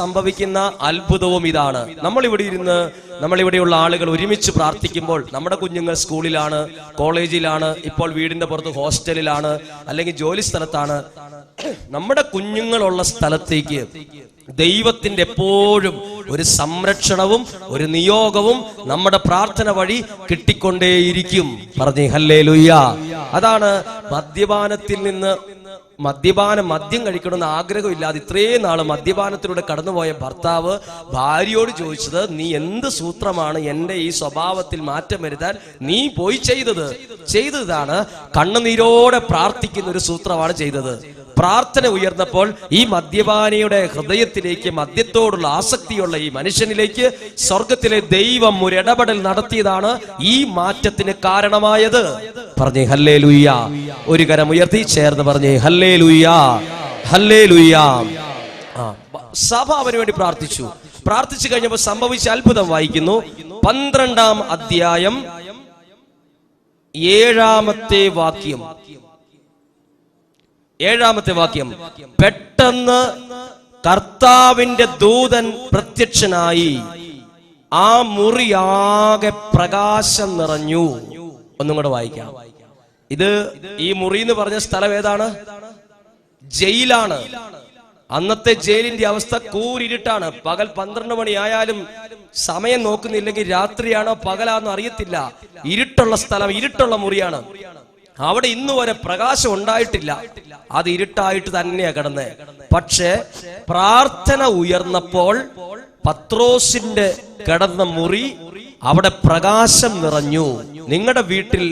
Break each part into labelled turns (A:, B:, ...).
A: സംഭവിക്കുന്ന അത്ഭുതവും ഇതാണ്. നമ്മൾ ഇവിടെ ഇരുന്ന് നമ്മൾ ഇവിടെയുള്ള ആളുകൾ ഒരുമിച്ച് പ്രാർത്ഥിക്കുമ്പോൾ നമ്മുടെ കുഞ്ഞുങ്ങൾ സ്കൂളിലാണ് കോളേജിലാണ് ഇപ്പോൾ വീടിന്റെ പുറത്ത് ഹോസ്റ്റലിലാണ് അല്ലെങ്കിൽ ജോലി സ്ഥലത്താണ്. നമ്മുടെ കുഞ്ഞുങ്ങളുള്ള സ്ഥലത്തേക്ക് ദൈവത്തിന്റെ എപ്പോഴും ഒരു സംരക്ഷണവും ഒരു നിയോഗവും നമ്മുടെ പ്രാർത്ഥന വഴി കിട്ടിക്കൊണ്ടേയിരിക്കും. പറഞ്ഞു ഹല്ലേ ലുയ്യ അതാണ് മദ്യപാനത്തിൽ നിന്ന് മദ്യപാനം മദ്യം കഴിക്കണമെന്ന് ആഗ്രഹമില്ലാതെ ഇത്രയും നാൾ മദ്യപാനത്തിലൂടെ കടന്നുപോയ ഭർത്താവ് ഭാര്യയോട് ചോദിച്ചത് നീ എന്ത് സൂത്രമാണ് എന്റെ ഈ സ്വഭാവത്തിൽ മാറ്റം വരുത്താൻ നീ പോയി ചെയ്തത്? ചെയ്തതാണ് കണ്ണുനീരോടെ പ്രാർത്ഥിക്കുന്ന ഒരു സൂത്രമാണ് ചെയ്തത്. പ്രാർത്ഥന ഉയർന്നപ്പോൾ ഈ മദ്യപാനിയുടെ ഹൃദയത്തിലേക്ക് മദ്യത്തോടുള്ള ആസക്തിയുള്ള ഈ മനുഷ്യനിലേക്ക് സ്വർഗത്തിലെ ദൈവം ഒരു ഇടപെടൽ നടത്തിയതാണ് ഈ മാറ്റത്തിന് കാരണമായത്. പറഞ്ഞേ ഹല്ലേ ലുയ്യ ഒരു കരം ഉയർത്തി ചേർന്ന് പറഞ്ഞേ ഹല്ലേ ലുയ്യ ഹല്ലേ ലുയ്യ സഭ അവന് വേണ്ടി പ്രാർത്ഥിച്ചു. പ്രാർത്ഥിച്ചു കഴിഞ്ഞപ്പോൾ സംഭവിച്ച അത്ഭുതം വായിക്കുന്നു. പന്ത്രണ്ടാം അധ്യായം ഏഴാമത്തെ വാക്യം. ഏഴാമത്തെ വാക്യം. പെട്ടെന്ന് കർത്താവിന്റെ ദൂതൻ പ്രത്യക്ഷനായി ആ മുറിയാകെ പ്രകാശം നിറഞ്ഞു. ഒന്നും കൂടെ വായിക്കാം. ഇത് ഈ മുറി എന്ന് പറഞ്ഞ സ്ഥലം ഏതാണ്? ജയിലാണ്. അന്നത്തെ ജയിലിന്റെ അവസ്ഥ കൂരിരുട്ടാണ്. പകൽ പന്ത്രണ്ട് മണിയായാലും സമയം നോക്കുന്നില്ലെങ്കിൽ രാത്രിയാണോ പകലാണോ അറിയത്തില്ല ഇരുട്ടുള്ള സ്ഥലം ഇരുട്ടുള്ള മുറിയാണ്. അവിടെ ഇന്ന് വരെ പ്രകാശം ഉണ്ടായിട്ടില്ല. അത് ഇരുട്ടായിട്ട് തന്നെയാ കിടന്ന്. പക്ഷേ പ്രാർത്ഥന ഉയർന്നപ്പോൾ പത്രോസിന്റെ കിടന്ന മുറി അവിടെ പ്രകാശം നിറഞ്ഞു. നിങ്ങളുടെ വീട്ടിൽ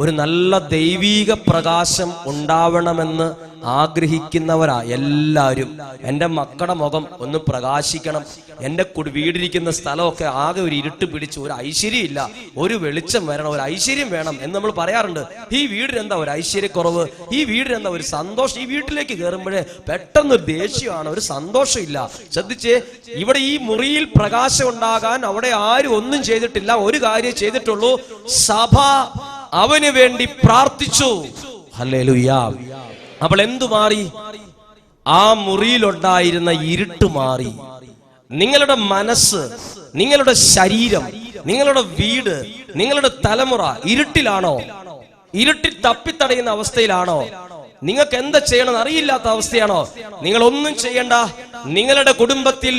A: ഒരു നല്ല ദൈവീക പ്രകാശം ഉണ്ടാവണമെന്ന് ആഗ്രഹിക്കുന്നവരാ എല്ലാവരും എന്റെ മക്കളുടെ മുഖം ഒന്ന് പ്രകാശിക്കണം. എന്റെ വീടിരിക്കുന്ന സ്ഥലമൊക്കെ ആകെ ഒരു ഇരുട്ട് പിടിച്ച് ഒരു ഐശ്വര്യം ഇല്ല ഒരു വെളിച്ചം വരണം ഒരു ഐശ്വര്യം വേണം എന്ന് നമ്മൾ പറയാറുണ്ട്. ഈ വീടിനെന്താ ഒരു ഐശ്വര്യക്കുറവ്? ഈ വീടിനെന്താ ഒരു സന്തോഷം? ഈ വീട്ടിലേക്ക് കയറുമ്പോഴേ പെട്ടെന്ന് ഒരു ദേഷ്യമാണ് ഒരു സന്തോഷമില്ല. ശ്രദ്ധിച്ചേ ഇവിടെ ഈ മുറിയിൽ പ്രകാശം ഉണ്ടാകാൻ അവിടെ ആരും ഒന്നും ചെയ്തിട്ടില്ല. ഒരു കാര്യം ചെയ്തിട്ടുള്ളൂ. സഭ അവന് വേണ്ടി പ്രാർത്ഥിച്ചു. ഹല്ലേലൂയ. അപ്പോൾ എന്തു മാറി ആ മുറിയിലുണ്ടായിരുന്ന ഇരുട്ട് മാറി. നിങ്ങളുടെ മനസ്സ് നിങ്ങളുടെ ശരീരം നിങ്ങളുടെ വീട് നിങ്ങളുടെ തലമുറ ഇരുട്ടിലാണോ? ഇരുട്ടിൽ തപ്പിത്തടയുന്ന അവസ്ഥയിലാണോ? നിങ്ങൾക്ക് എന്താ ചെയ്യണമെന്ന് അറിയില്ലാത്ത അവസ്ഥയാണോ? നിങ്ങൾ ഒന്നും ചെയ്യണ്ട. നിങ്ങളുടെ കുടുംബത്തിൽ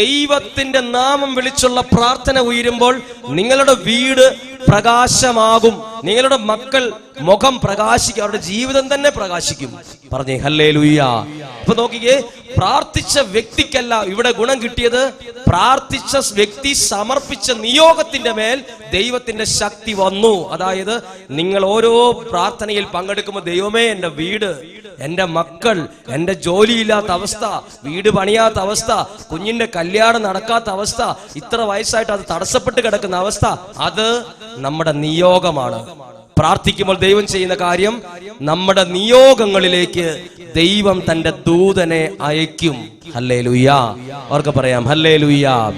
A: ദൈവത്തിന്റെ നാമം വിളിച്ചുള്ള പ്രാർത്ഥന ഉയരുമ്പോൾ നിങ്ങളുടെ വീട് പ്രകാശമാകും. നിങ്ങളുടെ മക്കൾ മുഖം പ്രകാശിക്കും അവരുടെ ജീവിതം തന്നെ പ്രകാശിക്കും. പറഞ്ഞേ ഹല്ലേ ലുയ്യ അപ്പൊ നോക്കിക്കേ പ്രാർത്ഥിച്ച വ്യക്തിക്കല്ല ഇവിടെ ഗുണം കിട്ടിയത്. പ്രാർത്ഥിച്ച വ്യക്തി സമർപ്പിച്ച നിയോഗത്തിന്റെ മേൽ ദൈവത്തിന്റെ ശക്തി വന്നു. അതായത് നിങ്ങൾ ഓരോ പ്രാർത്ഥനയിൽ പങ്കെടുക്കുമ്പോൾ ദൈവമേ എന്റെ വീട് എന്റെ മക്കൾ എന്റെ ജോലിയില്ലാത്ത അവസ്ഥ വീട് പണിയാത്ത അവസ്ഥ കുഞ്ഞിന്റെ കല്യാണം നടക്കാത്ത അവസ്ഥ ഇത്ര വയസ്സായിട്ട് അത് തടസ്സപ്പെട്ട് കിടക്കുന്ന അവസ്ഥ അത് നമ്മുടെ നിയോഗമാണ്. പ്രാർത്ഥിക്കുമ്പോൾ ദൈവം ചെയ്യുന്ന കാര്യം നമ്മുടെ നിയോഗങ്ങളിലേക്ക് ദൈവം തന്റെ ദൂതനെ അയക്കും. ഹല്ലേ ലുയ്യാ അവർക്ക് പറയാം ഹല്ലേ ലുയ്യാ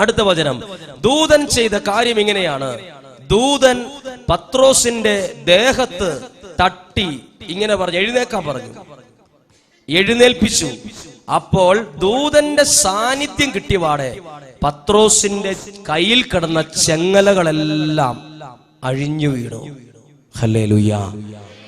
A: അടുത്ത വചനം. ദൂതൻ ചെയ്ത കാര്യം ഇങ്ങനെയാണ്. ദൂതൻ പത്രോസിന്റെ ദേഹത്ത് തട്ടി ഇങ്ങനെ പറഞ്ഞു എഴുന്നേക്കാൻ പറഞ്ഞു. എഴുന്നേൽപ്പിച്ചു. അപ്പോൾ ദൂതന്റെ സാന്നിധ്യം കിട്ടിയപാടെ പത്രോസിന്റെ കയ്യിൽ കിടന്ന ചെങ്ങലകളെല്ലാം അഴിഞ്ഞു വീണു. ഹല്ലേലൂയ.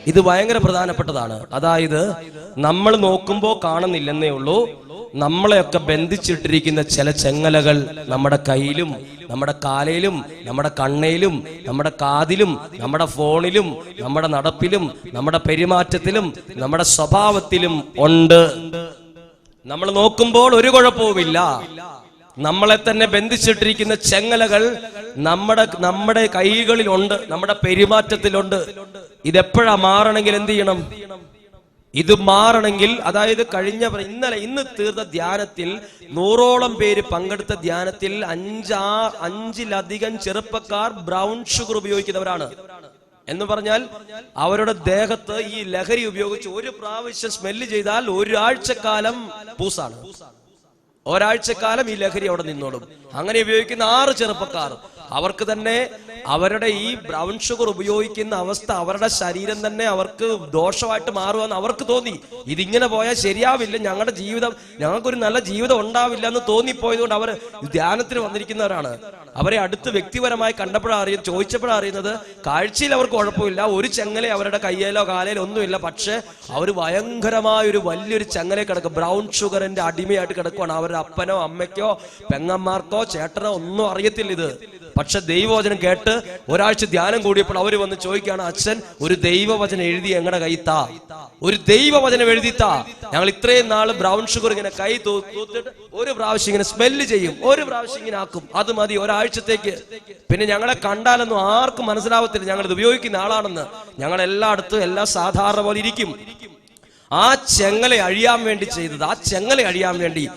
A: ഇത് ഭയങ്കര പ്രധാനപ്പെട്ടതാണ്. അതായത് നമ്മൾ നോക്കുമ്പോൾ കാണുന്നില്ലെന്നേ ഉള്ളൂ. നമ്മളെയൊക്കെ ബന്ധിച്ചിട്ടിരിക്കുന്ന ചില ചെങ്ങലകൾ നമ്മുടെ കയ്യിലും നമ്മുടെ കാലയിലും നമ്മുടെ കണ്ണയിലും നമ്മുടെ കാതിലും നമ്മുടെ ഫോണിലും നമ്മുടെ നടപ്പിലും നമ്മുടെ പെരുമാറ്റത്തിലും നമ്മുടെ സ്വഭാവത്തിലും ഉണ്ട്. നമ്മൾ നോക്കുമ്പോൾ ഒരു കുഴപ്പവുമില്ല. നമ്മളെ തന്നെ ബന്ധിച്ചിട്ടിരിക്കുന്ന ചെങ്ങലകൾ നമ്മുടെ നമ്മുടെ കൈകളിലുണ്ട് നമ്മുടെ പെരുമാറ്റത്തിലുണ്ട്. ഇതെപ്പോഴാ മാറണമെങ്കിൽ എന്ത് ചെയ്യണം? ഇത് മാറണമെങ്കിൽ അതായത് കഴിഞ്ഞ ഇന്നലെ ഇന്ന് തീർത്ത ധ്യാനത്തിൽ നൂറോളം പേര് പങ്കെടുത്ത ധ്യാനത്തിൽ അഞ്ചാ അഞ്ചിലധികം ചെറുപ്പക്കാർ ബ്രൗൺ ഷുഗർ ഉപയോഗിക്കുന്നവരാണ്. എന്ന് പറഞ്ഞാൽ അവരുടെ ദേഹത്ത് ഈ ലഹരി ഉപയോഗിച്ച് ഒരു പ്രാവശ്യം സ്മെല്ല് ചെയ്താൽ ഒരാഴ്ചക്കാലം പൂസാണ്. ഒരാഴ്ചക്കാലം ഈ ലഹരി അവിടെ നിന്നോളും. അങ്ങനെ ഉപയോഗിക്കുന്ന ആറ് ചെറുപ്പക്കാർ. അവർക്ക് തന്നെ അവരുടെ ഈ ബ്രൗൺ ഷുഗർ ഉപയോഗിക്കുന്ന അവസ്ഥ അവരുടെ ശരീരം തന്നെ അവർക്ക് ദോഷമായിട്ട് മാറുമെന്ന് അവർക്ക് തോന്നി. ഇതിങ്ങനെ പോയാൽ ശരിയാവില്ല. ഞങ്ങളുടെ ജീവിതം ഞങ്ങൾക്കൊരു നല്ല ജീവിതം ഉണ്ടാവില്ല എന്ന് തോന്നിപ്പോയതുകൊണ്ട് അവർ ധ്യാനത്തിന് വന്നിരിക്കുന്നവരാണ്. അവരെ അടുത്ത് വ്യക്തിപരമായി കണ്ടപ്പോഴാണ് ചോദിച്ചപ്പോഴാണ് അറിയുന്നത് കാഴ്ചയിൽ അവർക്ക് കുഴപ്പമില്ല. ഒരു ചെങ്ങലെ അവരുടെ കയ്യിലോ കാലയിലോ ഒന്നുമില്ല. പക്ഷെ അവർ ഭയങ്കരമായ ഒരു വലിയൊരു ചെങ്ങലെ കിടക്കും. ബ്രൗൺ ഷുഗറിന്റെ അടിമയായിട്ട് കിടക്കുവാണ്. അവരുടെ അപ്പനോ അമ്മയ്ക്കോ പെങ്ങന്മാർക്കോ ചേട്ടനോ ഒന്നും അറിയത്തില്ല ഇത്. പക്ഷെ ദൈവവചനം കേട്ട് ഒരാഴ്ച ധ്യാനം കൂടിയപ്പോൾ അവർ വന്ന് ചോദിക്കുകയാണ് അച്ഛൻ ഒരു ദൈവവചനം എഴുതി ഞങ്ങളുടെ കൈത്താ ഒരു ദൈവവചനം എഴുതിത്താ ഞങ്ങൾ ഇത്രയും നാൾ ബ്രൗൺ ഷുഗർ ഇങ്ങനെ കൈ തൂത്തിട്ട് ഒരു പ്രാവശ്യം ഇങ്ങനെ സ്മെല്ല് ചെയ്യും ഒരു പ്രാവശ്യം ഇങ്ങനെ ആക്കും. അത് മതി ഒരാഴ്ചത്തേക്ക്. പിന്നെ ഞങ്ങളെ കണ്ടാലൊന്നും ആർക്കും മനസ്സിലാവത്തില്ല. ഞങ്ങൾ ഇത് ഉപയോഗിക്കുന്ന ആളാണെന്ന്. ഞങ്ങൾ എല്ലായിടത്തും എല്ലാം സാധാരണ പോലെ ഇരിക്കും. ആ ചെങ്ങലെ അഴിയാൻ വേണ്ടി ചെയ്തത് ആ ചെങ്ങലെ അഴിയാൻ വേണ്ടി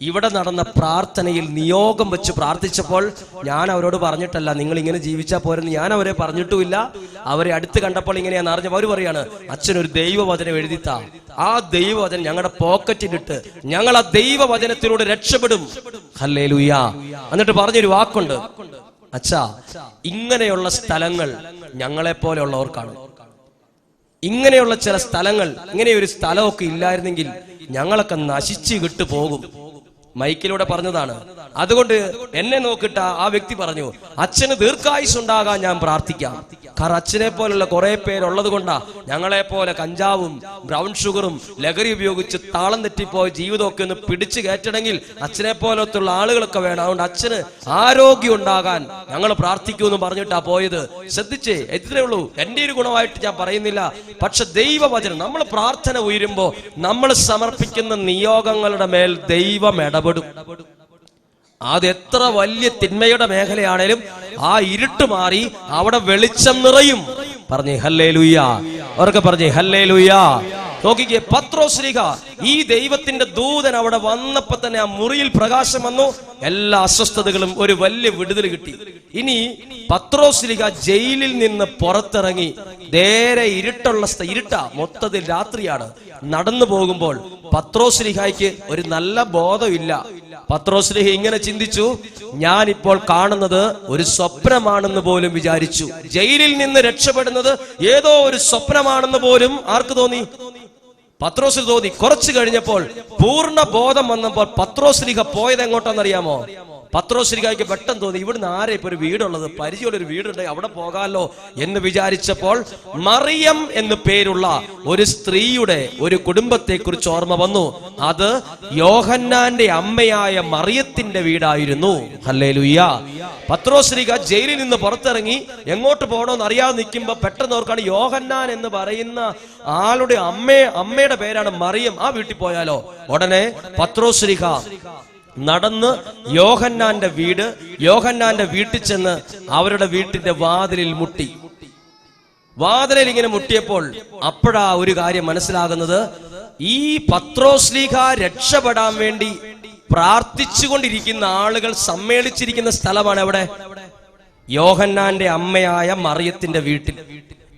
A: ഇവിടെ നടന്ന പ്രാർത്ഥനയിൽ നിയോഗം വെച്ച് പ്രാർത്ഥിച്ചപ്പോൾ ഞാൻ അവരോട് പറഞ്ഞിട്ടല്ല നിങ്ങൾ ഇങ്ങനെ ജീവിച്ചാൽ പോരെന്ന് ഞാൻ അവരെ പറഞ്ഞിട്ടുമില്ല. അവരെ അടുത്ത് കണ്ടപ്പോൾ ഇങ്ങനെയാന്ന് അറിഞ്ഞപ്പോൾ അവർ പറയാണ് അച്ഛൻ ഒരു ദൈവവചനം എഴുതിത്താ. ആ ദൈവവചനം ഞങ്ങളുടെ പോക്കറ്റിലിട്ട് ഞങ്ങൾ ആ ദൈവവചനത്തിലൂടെ രക്ഷപ്പെടും. ഹല്ലേ ലുയ്യ എന്നിട്ട് പറഞ്ഞൊരു വാക്കുണ്ട്. അച്ഛാ ഇങ്ങനെയുള്ള സ്ഥലങ്ങൾ ഞങ്ങളെ പോലെയുള്ളവർക്കാണ് ഇങ്ങനെയുള്ള ചില സ്ഥലങ്ങൾ ഇങ്ങനെ ഒരു സ്ഥലമൊക്കെ ഇല്ലായിരുന്നെങ്കിൽ ഞങ്ങളൊക്കെ നശിച്ചു പോകും മൈക്കിലൂടെ പറഞ്ഞതാണ് അതുകൊണ്ട് എന്നെ നോക്കിട്ട ആ വ്യക്തി പറഞ്ഞു അച്ഛന് ദീർഘായുസ് ഉണ്ടാകാൻ ഞാൻ പ്രാർത്ഥിക്കാം. കാരണം അച്ഛനെ പോലുള്ള കുറെ പേരുള്ളത് കൊണ്ടാ ഞങ്ങളെ പോലെ കഞ്ചാവും ബ്രൗൺ ഷുഗറും ലഹരി ഉപയോഗിച്ച് താളം തെറ്റിപ്പോയ ജീവിതമൊക്കെ ഒന്ന് പിടിച്ചു കയറ്റണമെങ്കിൽ അച്ഛനെ പോലത്തുള്ള ആളുകളൊക്കെ വേണം. അതുകൊണ്ട് അച്ഛന് ആരോഗ്യം ഉണ്ടാകാൻ ഞങ്ങൾ പ്രാർത്ഥിക്കുമെന്ന് പറഞ്ഞിട്ടാ പോയത്. ശ്രദ്ധിച്ചേ? എത്രേ ഉള്ളൂ. എന്റെ ഒരു ഗുണമായിട്ട് ഞാൻ പറയുന്നില്ല. പക്ഷെ ദൈവവചനം നമ്മൾ പ്രാർത്ഥന ഉയരുമ്പോ നമ്മൾ സമർപ്പിക്കുന്ന നിയോഗങ്ങളുടെ മേൽ ദൈവം ഇടപെടും. അത് എത്ര വലിയ തിന്മയുടെ മേഖലയാണേലും ആ ഇരുട്ട് മാറി അവിടെ വെളിച്ചം നിറയും. പറഞ്ഞേ ഹല്ലേ ലുയ്യ അവർക്ക് പറഞ്ഞേ ഹല്ലേ ലുയ്യ നോക്കിക്കേ പത്രോശ്രീക ഈ ദൈവത്തിന്റെ ദൂതൻ അവിടെ വന്നപ്പോ തന്നെ ആ മുറിയിൽ പ്രകാശം വന്നു. എല്ലാ അസ്വസ്ഥതകളും ഒരു വലിയ വിടുതൽ കിട്ടി. ഇനി പത്രോശ്രീക ജയിലിൽ നിന്ന് പുറത്തിറങ്ങി നേരെ ഇരുട്ടുള്ള ഇരുട്ട മൊത്തത്തിൽ രാത്രിയാണ്. നടന്നു പോകുമ്പോൾ പത്രോശ്രീഹായ്ക്ക് ഒരു നല്ല ബോധമില്ല. പത്രോശ്രീഹ ഇങ്ങനെ ചിന്തിച്ചു ഞാൻ ഇപ്പോൾ കാണുന്നത് ഒരു സ്വപ്നമാണെന്ന് പോലും വിചാരിച്ചു. ജയിലിൽ നിന്ന് രക്ഷപ്പെടുന്നത് ഏതോ ഒരു സ്വപ്നമാണെന്ന് പോലും ആർക്ക് തോന്നി? പത്രോസ് തോന്നി. കുറച്ചു കഴിഞ്ഞപ്പോൾ പൂർണ ബോധം വന്നപ്പോൾ പത്രോസ്ലിഹ പോയത് എങ്ങോട്ടാണെന്നറിയാമോ? പത്രോശ്രീകായ്ക്ക് പെട്ടെന്ന് തോന്നി. ഇവിടുന്ന് ആരെ ഇപ്പൊ ഒരു വീടുള്ളത്? പരിചയമുള്ള ഒരു വീടുണ്ട് അവിടെ പോകാമല്ലോ എന്ന് വിചാരിച്ചപ്പോൾ മറിയം എന്ന് പേരുള്ള ഒരു സ്ത്രീയുടെ ഒരു കുടുംബത്തെ കുറിച്ച് ഓർമ്മ വന്നു. അത് യോഹന്നാന്റെ അമ്മയായ മറിയത്തിന്റെ വീടായിരുന്നു. അല്ലേ ലുയ്യ പത്രോശ്രീക ജയിലിൽ നിന്ന് പുറത്തിറങ്ങി എങ്ങോട്ട് പോകണമെന്ന് അറിയാതെ നിൽക്കുമ്പോ പെട്ടെന്ന് ഓർക്കാണ് യോഹന്നാൻ എന്ന് പറയുന്ന ആളുടെ അമ്മ അമ്മയുടെ പേരാണ് മറിയം. ആ വീട്ടിൽ പോയാലോ? ഉടനെ പത്രോശ്രീക നടന്ന് യോഹന്നാന്റെ വീട് യോഹന്നാന്റെ വീട്ടിൽ ചെന്ന് അവരുടെ വീട്ടിന്റെ വാതിലിൽ മുട്ടി. വാതിലിൽ ഇങ്ങനെ മുട്ടിയപ്പോൾ അപ്പോഴാ ഒരു കാര്യം മനസ്സിലാകുന്നത്. ഈ പത്രോസ്ലീഹ രക്ഷപ്പെടാൻ വേണ്ടി പ്രാർത്ഥിച്ചുകൊണ്ടിരിക്കുന്ന ആളുകൾ സമ്മേളിച്ചിരിക്കുന്ന സ്ഥലമാണ് എവിടെ? യോഹന്നാന്റെ അമ്മയായ മറിയത്തിന്റെ വീട്ടിൽ.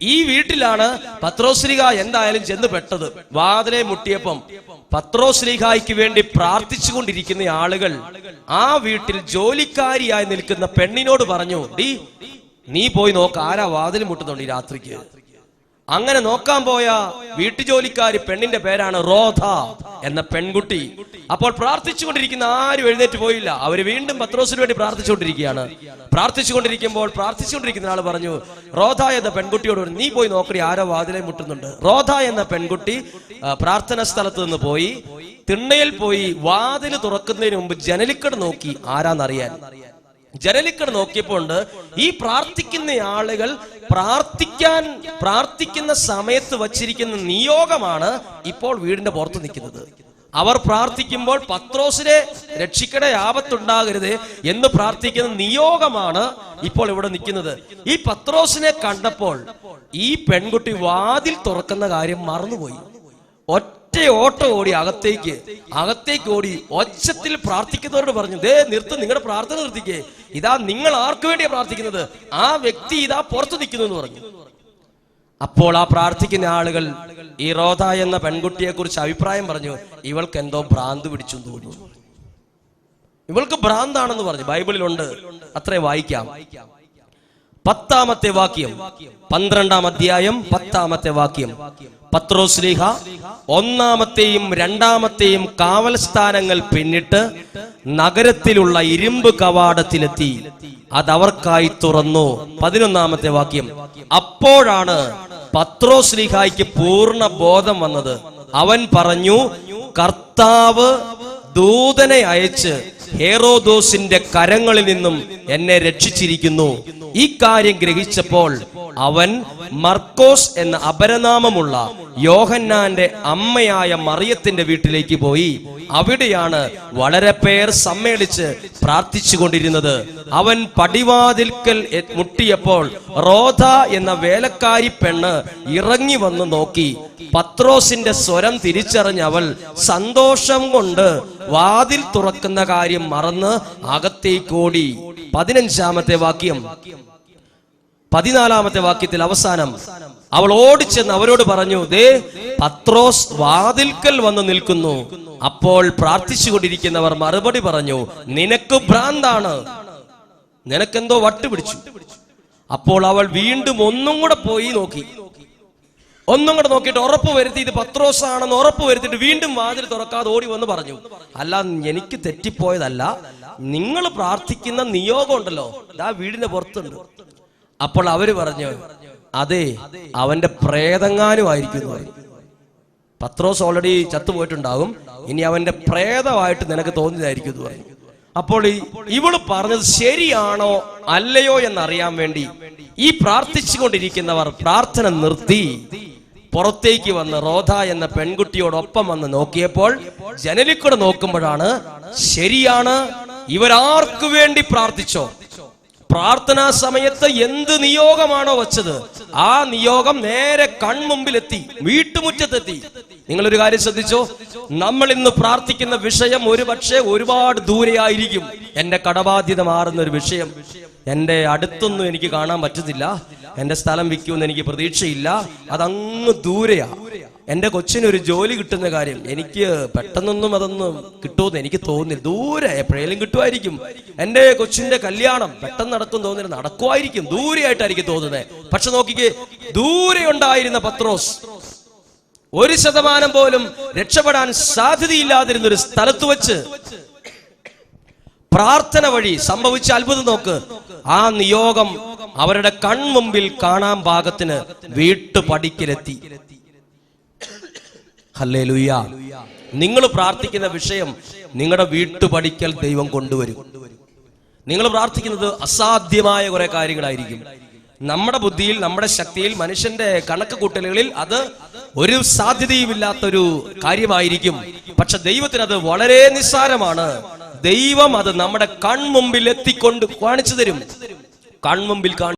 A: ഈ വീട്ടിലാണ് പത്രോശ്രീക എന്തായാലും ചെന്ന് പെട്ടത് വാതിലെ മുട്ടിയപ്പം പത്രോശ്രീകായ്ക്ക് വേണ്ടി പ്രാർത്ഥിച്ചു കൊണ്ടിരിക്കുന്ന ആളുകൾ ആ വീട്ടിൽ ജോലിക്കാരിയായി നിൽക്കുന്ന പെണ്ണിനോട് പറഞ്ഞു ഡി നീ പോയി നോക്ക് ആരാ വാതിൽ മുട്ടുന്നുണ്ട് ഈ രാത്രിക്ക്? അങ്ങനെ നോക്കാൻ പോയ വീട്ടുജോലിക്കാരി പെണ്ണിന്റെ പേരാണ് റോധ എന്ന പെൺകുട്ടി. അപ്പോൾ പ്രാർത്ഥിച്ചുകൊണ്ടിരിക്കുന്ന ആരും എഴുന്നേറ്റ് പോയില്ല. അവർ വീണ്ടും പത്രോസിന് വേണ്ടി പ്രാർത്ഥിച്ചുകൊണ്ടിരിക്കുകയാണ്. പ്രാർത്ഥിച്ചുകൊണ്ടിരിക്കുമ്പോൾ പ്രാർത്ഥിച്ചുകൊണ്ടിരിക്കുന്ന ആൾ പറഞ്ഞു റോധ എന്ന പെൺകുട്ടിയോട് നീ പോയി നോക്കി ആരോ വാതിലെ മുട്ടുന്നുണ്ട്. റോധ എന്ന പെൺകുട്ടി പ്രാർത്ഥന സ്ഥലത്ത് നിന്ന് പോയി. തിണ്ണയിൽ പോയി വാതിൽ തുറക്കുന്നതിന് മുമ്പ് ജനലിക്കട നോക്കി ആരാന്നറിയാൻ. ജനലിക്കട നോക്കിയപ്പോൾ ഉണ്ട് ഈ പ്രാർത്ഥിക്കുന്ന ആളുകൾ പ്രാർത്ഥിക്കാൻ പ്രാർത്ഥിക്കുന്ന സമയത്ത് വച്ചിരിക്കുന്ന നിയോഗമാണ് ഇപ്പോൾ വീടിന്റെ പുറത്ത് നിൽക്കുന്നത്. അവർ പ്രാർത്ഥിക്കുമ്പോൾ പത്രോസിനെ രക്ഷിക്കണേ ആപത്തുണ്ടാകരുത് എന്ന് പ്രാർത്ഥിക്കുന്ന നിയോഗമാണ് ഇപ്പോൾ ഇവിടെ നിൽക്കുന്നത്. ഈ പത്രോസിനെ കണ്ടപ്പോൾ ഈ പെൺകുട്ടി വാതിൽ തുറക്കുന്ന കാര്യം മറന്നുപോയി. ഒറ്റ ഓട്ടം ഓടി അകത്തേക്ക് അകത്തേക്ക് ഓടി ഒച്ചത്തിൽ പ്രാർത്ഥിക്കുന്നവരോട് പറഞ്ഞു ദേ നിർത്ത് നിങ്ങളുടെ പ്രാർത്ഥന നിർത്തിക്കേ. ഇതാ നിങ്ങൾ ആർക്ക് വേണ്ടിയാ പ്രാർത്ഥിക്കുന്നത്? ആ വ്യക്തി ഇതാ പുറത്തു നിൽക്കുന്നു എന്ന് പറഞ്ഞു. അപ്പോൾ ആ പ്രാർത്ഥിക്കുന്ന ആളുകൾ ഈ റോധ എന്ന പെൺകുട്ടിയെ കുറിച്ച് അഭിപ്രായം പറഞ്ഞു ഇവൾക്ക് എന്തോ ഭ്രാന്ത് പിടിച്ചു തോന്നുന്നു. ഇവൾക്ക് ഭ്രാന്താണെന്ന് പറഞ്ഞു. ബൈബിളിലുണ്ട്. അത്രേ വായിക്കാം. പത്താമത്തെ വാക്യം. പന്ത്രണ്ടാം അധ്യായം പത്താമത്തെ വാക്യം. പത്രോസ്ലീഹ ഒന്നാമത്തെയും രണ്ടാമത്തെയും കാവൽ സ്ഥാനങ്ങൾ പിന്നിട്ട് നഗരത്തിലുള്ള ഇരുമ്പ് കവാടത്തിലെത്തി. അതവർക്കായി തുറന്നു. പതിനൊന്നാമത്തെ വാക്യം. അപ്പോഴാണ് പത്രോസ്ലീഹായ്ക്ക് പൂർണ ബോധം വന്നത്. അവൻ പറഞ്ഞു കർത്താവ് ദൂതനെ അയച്ച് ഹേറോദോസിന്റെ കരങ്ങളിൽ നിന്നും എന്നെ രക്ഷിച്ചിരിക്കുന്നു. ഈ കാര്യം ഗ്രഹിച്ചപ്പോൾ അവൻ മർക്കോസ് എന്ന അപരനാമമുള്ള യോഹന്നാന്റെ അമ്മയായ മറിയത്തിന്റെ വീട്ടിലേക്ക് പോയി. അവിടെയാണ് വളരെ പേർ സമ്മേളിച്ച് പ്രാർത്ഥിച്ചു കൊണ്ടിരുന്നത് അവൻ പടിവാതിൽക്കൽ മുട്ടിയപ്പോൾ റോധ എന്ന വേലക്കാരി പെണ്ണ് ഇറങ്ങി വന്ന് നോക്കി. പത്രോസിന്റെ സ്വരം തിരിച്ചറിഞ്ഞ അവൾ സന്തോഷം കൊണ്ട് വാതിൽ തുറക്കുന്ന കാര്യം മറന്ന് അകത്തേക്കോടി പതിനഞ്ചാമത്തെ വാക്യം. പതിനാലാമത്തെ വാക്യത്തിൽ അവസാനം അവൾ ഓടിച്ചെന്ന് അവരോട് പറഞ്ഞു ദേ പത്രോസ് വാതിൽക്കൽ വന്ന് നിൽക്കുന്നു. അപ്പോൾ പ്രാർത്ഥിച്ചുകൊണ്ടിരിക്കുന്നവർ മറുപടി പറഞ്ഞു നിനക്ക് ഭ്രാന്താണ്. നിനക്കെന്തോ വട്ട് പിടിച്ചു. അപ്പോൾ അവൾ വീണ്ടും ഒന്നും കൂടെ പോയി നോക്കി. ഒന്നും കൂടെ നോക്കിയിട്ട് ഉറപ്പ് വരുത്തി ഇത് പത്രോസ് ആണെന്ന് ഉറപ്പ് വരുത്തിയിട്ട് വീണ്ടും വാതിൽ തുറക്കാതെ ഓടി വന്ന് പറഞ്ഞു. അല്ല എനിക്ക് തെറ്റിപ്പോയതല്ല. നിങ്ങൾ പ്രാർത്ഥിക്കുന്ന നിയോഗം ഉണ്ടല്ലോ. ആ വീടിന്റെ പുറത്തുണ്ട്. അപ്പോൾ അവർ പറഞ്ഞു അതെ അവന്റെ പ്രേതങ്ങാനും ആയിരിക്കും എന്ന് പറഞ്ഞു. പത്രോസ് ഓൾറെഡി ചത്തുപോയിട്ടുണ്ടാകും. ഇനി അവന്റെ പ്രേതമായിട്ട് നിനക്ക് തോന്നിയതായിരിക്കും എന്ന് പറഞ്ഞു. അപ്പോൾ ഇവൾ പറഞ്ഞത് ശരിയാണോ അല്ലയോ എന്നറിയാൻ വേണ്ടി ഈ പ്രാർത്ഥിച്ചുകൊണ്ടിരിക്കുന്നവർ പ്രാർത്ഥന നിർത്തി പുറത്തേക്ക് വന്ന് റോധ എന്ന പെൺകുട്ടിയോടൊപ്പം വന്ന് നോക്കിയപ്പോൾ ജനലിക്കൂടെ കൂടെ നോക്കുമ്പോഴാണ് ശരിയാണ് ഇവരാർക്കു വേണ്ടി പ്രാർത്ഥിച്ചോ? പ്രാർത്ഥനാ സമയത്ത് എന്ത് നിയോഗമാണോ വച്ചത് ആ നിയോഗം നേരെ കൺമുമ്പിലെത്തി വീട്ടുമുറ്റത്തെത്തി. നിങ്ങളൊരു കാര്യം ശ്രദ്ധിച്ചോ? നമ്മൾ ഇന്ന് പ്രാർത്ഥിക്കുന്ന വിഷയം ഒരു പക്ഷേ ഒരുപാട് ദൂരെയായിരിക്കും. എന്റെ കടബാധ്യത മാറുന്ന ഒരു വിഷയം. എന്റെ അടുത്തൊന്നും എനിക്ക് കാണാൻ പറ്റുന്നില്ല എന്റെ സ്ഥലം വിൽക്കുമെന്ന് എനിക്ക് പ്രതീക്ഷയില്ല. അതങ്ങ് ദൂരെയാ. എന്റെ കൊച്ചിന് ഒരു ജോലി കിട്ടുന്ന കാര്യം എനിക്ക് പെട്ടെന്നൊന്നും അതൊന്നും കിട്ടുമെന്ന് എനിക്ക് തോന്നില്ല ദൂരെ എപ്പോഴേലും കിട്ടുമായിരിക്കും. എന്റെ കൊച്ചിന്റെ കല്യാണം പെട്ടെന്ന് നടക്കും തോന്നില്ല നടക്കുമായിരിക്കും. ദൂരെയായിട്ടായിരിക്കും തോന്നുന്നത്. പക്ഷെ നോക്കിക്കേ ദൂരെ ഉണ്ടായിരുന്ന പത്രോസ് ഒരു ശതമാനം പോലും രക്ഷപ്പെടാൻ സാധ്യതയില്ലാതിരുന്ന ഒരു സ്ഥലത്ത് വെച്ച് പ്രാർത്ഥന വഴി സംഭവിച്ച അത്ഭുതം നോക്ക്. ആ നിയോഗം അവരുടെ കൺമുമ്പിൽ കാണാൻ പാകത്തിന് വീട്ടുപടിക്കലെത്തി. ഹല്ലേ ലുയ്യ നിങ്ങൾ പ്രാർത്ഥിക്കുന്ന വിഷയം നിങ്ങളുടെ വീട്ടുപടിക്കൽ ദൈവം കൊണ്ടുവരും. നിങ്ങൾ പ്രാർത്ഥിക്കുന്നത് അസാധ്യമായ കുറെ കാര്യങ്ങളായിരിക്കും. നമ്മുടെ ബുദ്ധിയിൽ നമ്മുടെ ശക്തിയിൽ മനുഷ്യന്റെ കണക്ക് കൂട്ടലുകളിൽ അത് ഒരു സാധ്യതയുമില്ലാത്തൊരു കാര്യമായിരിക്കും. പക്ഷെ ദൈവത്തിന് അത് വളരെ നിസ്സാരമാണ്. ദൈവം അത് നമ്മുടെ കൺമുമ്പിൽ എത്തിക്കൊണ്ട് കാണിച്ചു തരും. കൺമുമ്പിൽ കാണി.